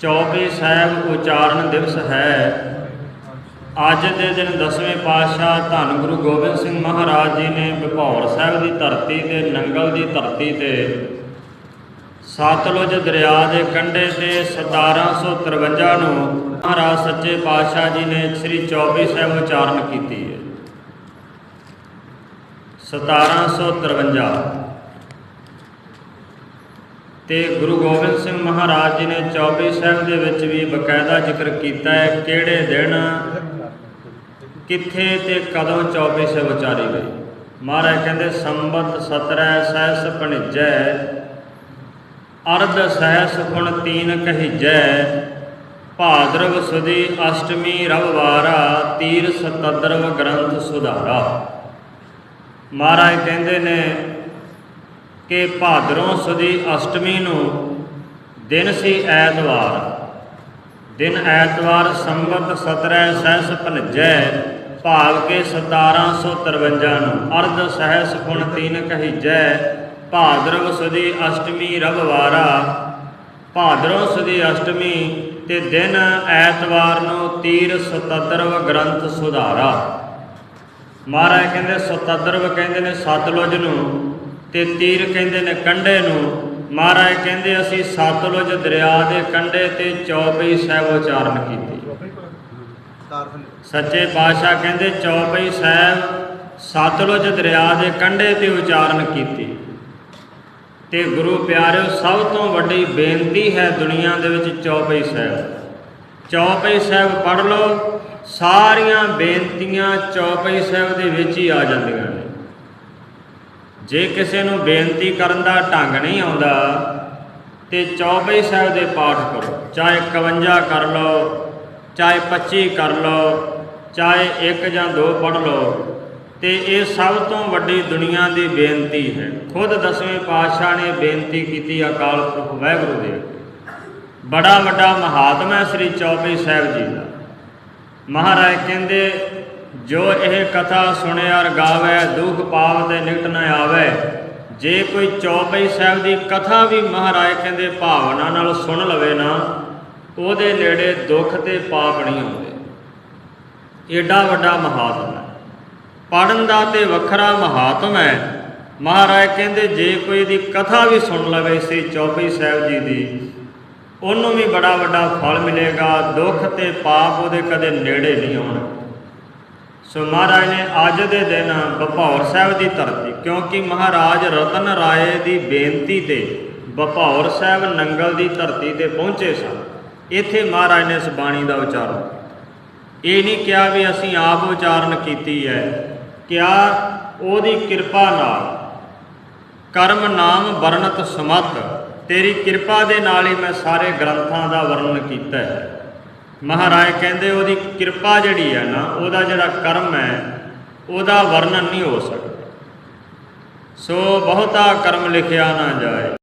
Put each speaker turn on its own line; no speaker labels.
ਚੌਪਈ ਸਾਹਿਬ ਉਚਾਰਨ ਦਿਵਸ ਹੈ। ਅੱਜ ਦੇ ਦਿਨ ਦਸਵੇਂ ਪਾਤਸ਼ਾਹ ਧੰਨ ਗੁਰੂ ਗੋਬਿੰਦ ਸਿੰਘ ਮਹਾਰਾਜ ਜੀ ਨੇ ਬਿਭੌਰ ਸਾਹਿਬ ਦੀ ਧਰਤੀ ਤੇ, ਨੰਗਲ ਦੀ ਧਰਤੀ ਤੇ ਸਤਲੁਜ ਦਰਿਆ ਦੇ ਕੰਢੇ ਤੇ 1753 ਨੂੰ ਮਹਾਰਾਜ ਸੱਚੇ ਪਾਤਸ਼ਾਹ ਜੀ ਨੇ ਸ੍ਰੀ ਚੌਪਈ ਸਾਹਿਬ ਉਚਾਰਨ ਕੀਤੀ ਹੈ। 1753 ਤੇ ਗੁਰੂ ਗੋਬਿੰਦ ਸਿੰਘ ਮਹਾਰਾਜ ਜੀ ਨੇ 24 ਸਾਹਿਬ ਦੇ ਵਿੱਚ ਵੀ ਬਕਾਇਦਾ ਜ਼ਿਕਰ ਕੀਤਾ ਹੈ, ਕਿਹੜੇ ਦਿਨ, ਕਿੱਥੇ ਤੇ ਕਦੋਂ 24 ਸਾਹਿਬ ਉਚਾਰੀ ਗਏ। ਮਹਾਰਾਜ ਕਹਿੰਦੇ, ਸੰਬਤ 17 ਸਹਿਸ ਭਣਿਜੈ, ਅਰਧ ਸਹਿਸ ਗੁਣ ਤੀਨ ਕਹੀਜੈ, ਭਾਦਰਵ ਸੁਦੀ ਅਸ਼ਟਮੀ ਰਵਵਾਰਾ ਤੀਰ ਸਤਦਰਵ ਗ੍ਰੰਥ ਸੁਧਾਰਾ। ਮਹਾਰਾਜ ਕਹਿੰਦੇ ਨੇ ਕਿ ਭਾਦਰੋਂ ਸਦੀ ਅਸ਼ਟਮੀ ਨੂੰ ਦਿਨ ਸੀ ਐਤਵਾਰ। ਦਿਨ ਐਤਵਾਰ ਸੰਬਤ 17 ਸਹਿਸ ਭਨਜੈ ਭਾਵ ਕੇ 1753 ਨੂੰ ਅਰਧ ਸਹਿਸ ਗੁਣ ਤੀਨ ਕਹੀਜੈ, ਭਾਦਰਵ ਸੁਦੀ ਅਸ਼ਟਮੀ ਰਵਵਾਰਾ। ਭਾਦਰੋਂ ਸਦੀ ਅਸ਼ਟਮੀ ਤੇ ਦਿਨ ਐਤਵਾਰ ਨੂੰ ਤੀਰ ਸਤਦਰਵ ਗ੍ਰੰਥ ਸੁਧਾਰਾ। ਮਹਾਰਾਜ ਕਹਿੰਦੇ, ਸਤਦਰਵ ਕਹਿੰਦੇ ਨੇ, ਸਤਲੁਜ ਨੂੰ ਤੇ ਤੀਰ ਕਹਿੰਦੇ ਨੇ ਕੰਢੇ ਨੂੰ। ਮਹਾਰਾਜ ਕਹਿੰਦੇ, ਅਸੀਂ ਸਤਲੁਜ ਦਰਿਆ ਦੇ ਕੰਢੇ ਤੇ 24 ਸਾਹਿਬ ਉਚਾਰਨ ਕੀਤੀ। ਸੱਚੇ ਪਾਤਸ਼ਾਹ ਕਹਿੰਦੇ, ਚੌਪਈ ਸਾਹਿਬ ਸਤਲੁਜ ਦਰਿਆ ਦੇ ਕੰਢੇ ਤੇ ਉਚਾਰਨ ਕੀਤੀ। ਤੇ ਗੁਰੂ ਪਿਆਰਿਓ, ਸਭ ਤੋਂ ਵੱਡੀ ਬੇਨਤੀ ਹੈ ਦੁਨੀਆ ਦੇ ਵਿੱਚ ਚੌਪਈ ਸਾਹਿਬ। ਚੌਪਈ ਸਾਹਿਬ ਪੜ੍ਹ ਲਓ, ਸਾਰੀਆਂ ਬੇਨਤੀਆਂ ਚੌਪਈ ਸਾਹਿਬ ਦੇ ਵਿੱਚ ਹੀ ਆ ਜਾਂਦੀਆਂ ਨੇ। ਜੇ ਕਿਸੇ ਨੂੰ ਬੇਨਤੀ ਕਰਨ ਦਾ ਢੰਗ ਨਹੀਂ ਆਉਂਦਾ, ਤੇ ਚੌਬਈ ਸਾਹਿਬ ਦੇ ਪਾਠ ਕਰੋ। ਚਾਹੇ 51 ਕਰ ਲਓ, ਚਾਹੇ 25 ਕਰ ਲਓ, ਚਾਹੇ ਇੱਕ ਜਾਂ ਦੋ ਪੜ੍ਹ ਲਓ, ਤੇ ਇਹ ਸਭ ਤੋਂ ਵੱਡੀ ਦੁਨੀਆ ਦੀ ਬੇਨਤੀ ਹੈ। ਖੁਦ ਦਸਵੇਂ ਪਾਤਸ਼ਾਹ ਨੇ ਬੇਨਤੀ ਕੀਤੀ, ਅਕਾਲ ਪੁਰਖ ਵਾਹਿਗੁਰੂ ਦੇ। ਬੜਾ ਵੱਡਾ ਮਹਾਤਮਾ ਹੈ ਸ੍ਰੀ ਚੌਪਈ ਸਾਹਿਬ ਜੀ ਦਾ। ਮਹਾਰਾਜ ਕਹਿੰਦੇ ਜੋ ਇਹ ਕਥਾ ਸੁਣਿਆ ਔਰ ਗਾਵੇ, ਦੁਖ ਪਾਵ ਤੇ ਨਿਕਟ ਨ ਆਵੇ। ਜੇ ਕੋਈ ਚੌਪਈ ਸਾਹਿਬ ਦੀ ਕਥਾ ਵੀ ਮਹਾਰਾਜ ਕਹਿੰਦੇ ਭਾਵਨਾ ਨਾਲ ਸੁਣ ਲਵੇ ਨਾ, ਉਹਦੇ ਨੇੜੇ ਦੁੱਖ ਤੇ ਪਾਪ ਨਹੀਂ ਆਉਂਦੇ। ਏਡਾ ਵੱਡਾ ਮਹਾਤਮ ਹੈ। ਪੜਨ ਦਾ ਤੇ ਵੱਖਰਾ ਮਹਾਤਮ ਹੈ। ਮਹਾਰਾਜ ਕਹਿੰਦੇ ਜੇ ਕੋਈ ਦੀ ਕਥਾ ਵੀ ਸੁਣ ਲਵੇ ਸੀ ਚੌਪਈ ਸਾਹਿਬ ਜੀ ਦੀ, ਉਹਨੂੰ ਵੀ ਬੜਾ ਵੱਡਾ ਫਲ ਮਿਲੇਗਾ। ਦੁੱਖ ਤੇ ਪਾਪ ਉਹਦੇ ਕਦੇ ਨੇੜੇ ਨਹੀਂ ਆਉਣਗੇ। ਸੋ ਮਹਾਰਾਜ ਨੇ ਅੱਜ ਦੇ ਦਿਨ ਬਪੌਰ ਸਾਹਿਬ ਦੀ ਧਰਤੀ, ਕਿਉਂਕਿ ਮਹਾਰਾਜ ਰਤਨ ਰਾਏ ਦੀ ਬੇਨਤੀ ਤੇ ਬਪੌਰ ਸਾਹਿਬ ਨੰਗਲ ਦੀ ਧਰਤੀ ਤੇ ਪਹੁੰਚੇ ਸਨ। ਇੱਥੇ ਮਹਾਰਾਜ ਨੇ ਇਸ ਬਾਣੀ ਦਾ ਉਚਾਰਨ ਇਹ ਨਹੀਂ ਕਿਹਾ ਵੀ ਅਸੀਂ ਆਪ ਉਚਾਰਨ ਕੀਤੀ ਹੈ। ਕਿਆ ਉਹਦੀ ਕਿਰਪਾ ਨਾਲ ਕਰਮ ਨਾਮ ਵਰਣਤ ਸਮਤ, ਤੇਰੀ ਕਿਰਪਾ ਦੇ ਨਾਲ ਹੀ ਮੈਂ ਸਾਰੇ ਗ੍ਰੰਥਾਂ ਦਾ ਵਰਣਨ ਕੀਤਾ ਹੈ। ਮਹਾਰਾਜ ਕਹਿੰਦੇ ਉਹਦੀ ਕਿਰਪਾ ਜਿਹੜੀ ਹੈ ਨਾ, ਉਹਦਾ ਜਿਹੜਾ ਕਰਮ ਹੈ, ਉਹਦਾ ਵਰਣਨ ਨਹੀਂ ਹੋ ਸਕਦਾ। ਸੋ ਬਹੁਤਾ ਕਰਮ ਲਿਖਿਆ ਨਾ ਜਾਏ।